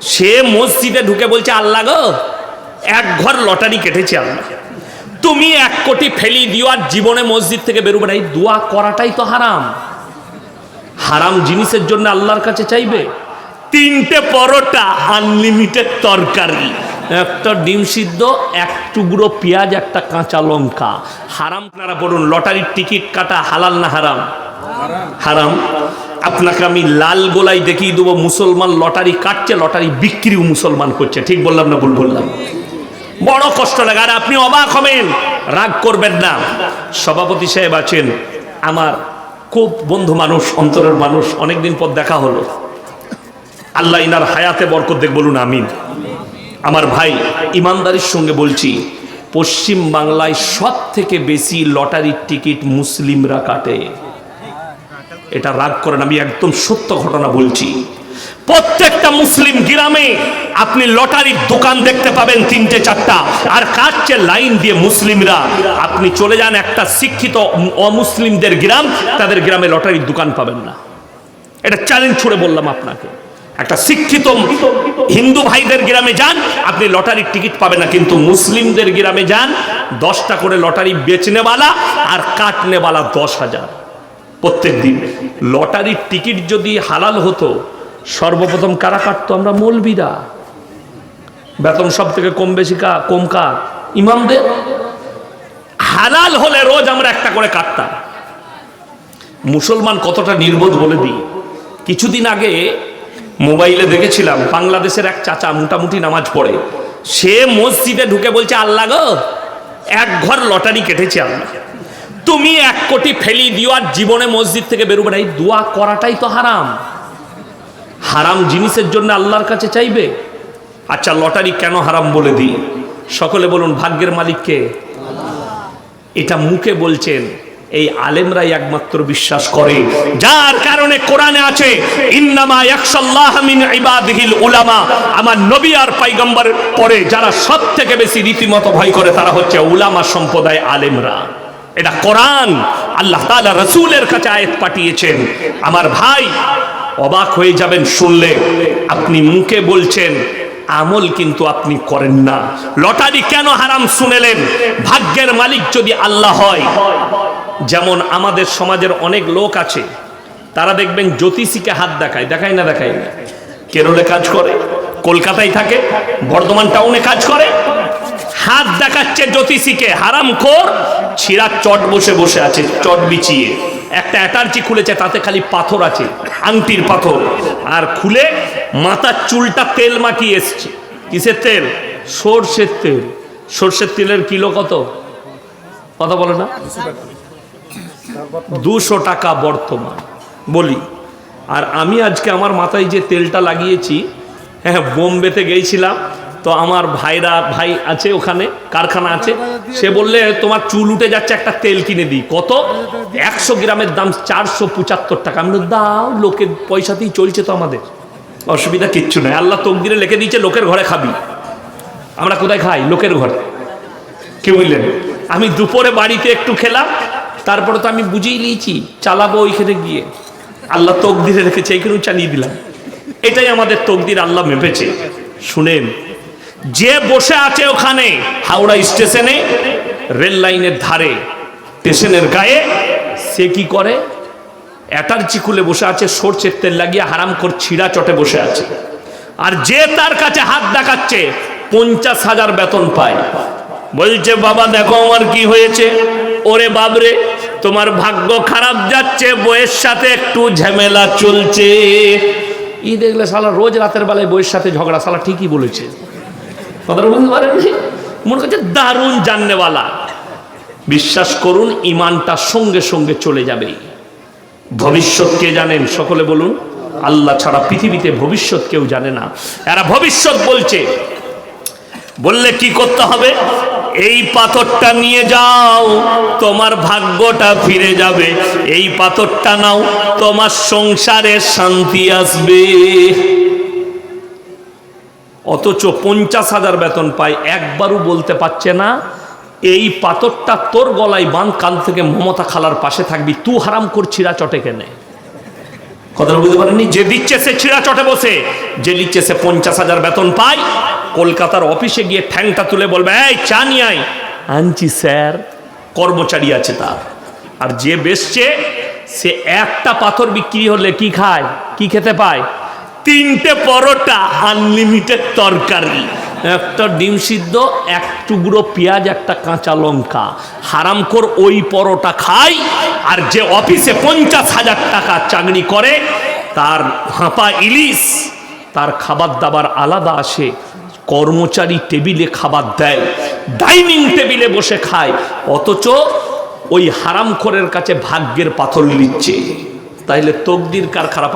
সে মসজিদে ঢুকে বলছে, আল্লাহ গো, এক ঘর লটারি কেটেছে আল্লাহ তুমি এক কোটি ফেলি দিও আর জীবনে মসজিদ থেকে বেরোবে না। এই দোয়া করাটাই তো হারাম। হারাম জিনিসের জন্য আল্লাহর কাছে চাইবে? তিনটে পরোটা আনলিমিটেড তরকারি, একটা ডিম সিদ্ধ, এক টুকরো পেঁয়াজ, একটা কাঁচা লঙ্কা। হারাম আপনারা বলুন, লটারির টিকিট কাটা হালাল না হারাম। হারাম। আপনাকে আমি লাল গোলাই দেখিয়ে দেবো, মুসলমান লটারি কাটছে, লটারি বিক্রিও মুসলমান করছে। ঠিক বললাম না ভুল বললাম? বড় কষ্ট লাগে, আর আপনি অবাক হবেন। রাগ করবেন না। সভাপতি সাহেব আছেন, আমার খুব বন্ধু মানুষ, অন্তরের মানুষ, অনেকদিন পর দেখা হলো। আল্লাহ ইনার হায়াতে বরকত দেখ, বলুন আমিন। আমার ভাই ইমানদারির সঙ্গে বলছি, পশ্চিম বাংলায় সব থেকে বেশি লটারির টিকিট মুসলিমরা কাটে। এটা রাগ করেন, আমি একদম সত্য ঘটনা বলছি। প্রত্যেকটা মুসলিম গ্রামে আপনি লটারির দোকান দেখতে পাবেন তিনটে, চারটা। আর কাটছে লাইন দিয়ে মুসলিমরা, আপনি চলে যান একটা শিক্ষিত অমুসলিমদের গ্রাম, তাদের গ্রামে লটারির দোকান পাবেন না। এটা চ্যালেঞ্জ ছুড়ে বললাম আপনাকে। একটা শিক্ষিত হিন্দু ভাইদের গ্রামে যান, আপনি লটারির টিকিট পাবেন না, কিন্তু মুসলিমদের গ্রামে যান, দশটা করে লটারি বেচনেওয়ালা আর কাটনেওয়ালা দশ হাজার। প্রত্যেক দিন। লটারির টিকিট যদি হালাল হতো, সর্বপ্রথম কারা কাটতো? আমরা মৌলবিরা। বেতন সব থেকে কম বেশি কা, কম কার? ইমামদের। হালাল হলে রোজ আমরা একটা করে কাটতাম। মুসলমান কতটা নির্বোধ বলে দিই? কিছুদিন আগে মোবাইলে দেখেছিলাম, বাংলাদেশের এক চাচা মোটামুটি নামাজ পড়ে। সে মসজিদে ঢুকে বলছে, আল্লাহ গো, এক ঘর লটারি কেটেছে আল্লাহ তুমি এক কোটি ফেলি দিও আর জীবনে মসজিদ থেকে বেরোবে না। এই দোয়া করাটাই তো হারাম। হারাম জিনিসের জন্য আল্লাহর কাছে চাইবে? আচ্ছা লটারি কেন হারাম বলে দিই? সকলে বলুন, ভাগ্যের মালিককে এটা মুখে বলছেন, এই আলেমরাই একমাত্র বিশ্বাস করে। যার কারণে কোরআনে আছে, ইন্নামা ইয়াখশাল্লাহ মিন ইবাদিহিল উলামা। আমার নবী আর পয়গম্বর পরে যারা সব থেকে বেশি রীতিমতো ভয় করে তারা হচ্ছে উলামা সম্প্রদায় আলেমরা। এটা কোরআন। আল্লাহ তালা রাসূলের কাছে আয়াত পাঠিয়েছেন। আমার ভাই অবাক হয়ে যাবেন শুনলে। আপনি মুখে বলছেন, আমল কিন্তু আপনি করেন না। লটারি কেন হারাম শুনেলেন? ভাগ্যের মালিক যদি আল্লাহ হয়। যেমন আমাদের সমাজের অনেক লোক আছে, তারা দেখবেন জ্যোতিষীকে হাত দেখায়। দেখায় না দেখায় না? কেরলে কাজ করে, কলকাতায় থাকে, বর্ধমান টাউনে কাজ করে হাত দেখাচ্ছে জ্যোতিষীকে, হারাম খোর। ছিঁড়া চট বসে বসে আছে, চট বিছিয়ে। একটা অ্যাটার্জি খুলেছে, তাতে খালি পাথর আছে, আংটির পাথর। আর খুলে মাথার চুলটা তেল মাখিয়ে এসছে। কিসের তেল? সর্ষের তেল। সর্ষের তেলের কিলো কত? কথা বলে না? দুশো টাকা বর্তমান। বলি, আর আমি আজকে আমার মাথায় যে তেলটা লাগিয়েছি হ্যাঁ বোম্বেতে গেছিলাম তো আমার ভাইরা, ভাই আছে ওখানে, কারখানা আছে, সে বললে, তোমার চুল উঠে যাচ্ছে, একটা তেল কিনে দিই। কত? একশো গ্রামের দাম চারশো পঁচাত্তর টাকা। আমি দাও লোকের পয়সাতেই চলছে তো আমাদের। অসুবিধা কিচ্ছু নাই, আল্লাহ তকদিরে লিখে দিয়েছে, লোকের ঘরে খাবি। আমরা কোথায় খাই? লোকের ঘরে। কি বুঝলেন আমি দুপুরে বাড়িতে একটু খেলাম, তারপরে তো আমি বুঝেই নিয়েছি, চালাবো ওইখানে গিয়ে। আল্লাহ তকদিরে রেখেছে, এইখানেও চালিয়ে দিলাম। এটাই আমাদের তকদির, আল্লাহ মেপেছে। শুনেন যে বসে আছে ওখানে, হাওড়া স্টেশনে, রেল লাইনের ধারে, স্টেশনের গায়ে, সে কি করে? অ্যাটার্জি খুলে বসে আছে, সরষের তেল লাগিয়ে হারাম কর ছিঁড়া চটে বসে আছে। আর যে তার কাছে হাত দেখাচ্ছে, পঞ্চাশ হাজার বেতন পায়। বলছে, বাবা, দেখো আমার কি হয়েছে। ওরে বাবরে তোমার ভাগ্য খারাপ যাচ্ছে, বইয়ের সাথে একটু ঝামেলা চলছে। ই দেখলে সালা রোজ রাতের বেলায় বইয়ের সাথে ঝগড়া সালা ঠিকই বলেছে। মনে করছে দারুণ জাননেওয়ালা। বিশ্বাস করুন ইমানটা সঙ্গে সঙ্গে চলে যাবে। ভবিষ্যৎ কে জানেন? সকলে বলুন, আল্লাহ ছাড়া পৃথিবীতে ভবিষ্যৎ কেউ জানে না। এরা ভবিষ্যৎ বলছে। বললে কি করতে হবে? এই পাথরটা নিয়ে যাও, তোমার ভাগ্যটা ফিরে যাবে। এই পাথরটা নাও, তোমার সংসারে শান্তি আসবে। অথচ পঞ্চাশ হাজার বেতন পায়, একবারও বলতে পারছে না, এই পাথরটা তোর গলায় বান কান থেকে মমতা খালার পাশে থাকবি, তু হারাম করছিরা চটে কেনে। কথাটা বুঝতে পারেননি? যে দিচ্ছে সে ছিঁড়া চটে বসে, যে লিখছে সে পঞ্চাশ হাজার বেতন পায়, কলকাতার অফিসে গিয়ে ঠ্যাংটা তুলে বলবে, এই, চা নিয়ে আয়। আনছি, স্যার। কর্মচারী আছে তার। আর যে বেসছে সে একটা পাথর বিক্রি হলে কি খায়, কি খেতে পায়? তিনটে পরোটা আনলিমিটেড তরকারি। একটা ডিম সিদ্ধ, এক টুকরো পেঁয়াজ, একটা কাঁচা লঙ্কা। হারামখোর ওই পরোটা খায় আর যে অফিসে পঞ্চাশ হাজার টাকা চাকরি করে, তার হাঁপা ইলিশ, তার খাবার দাবার আলাদা আসে, কর্মচারী টেবিলে খাবার দেয়, ডাইনিং টেবিলে বসে খায়, অথচ ওই হারামখোরের কাছে ভাগ্যের পাথর লিচ্ছে তাইলে তকদির কার খারাপ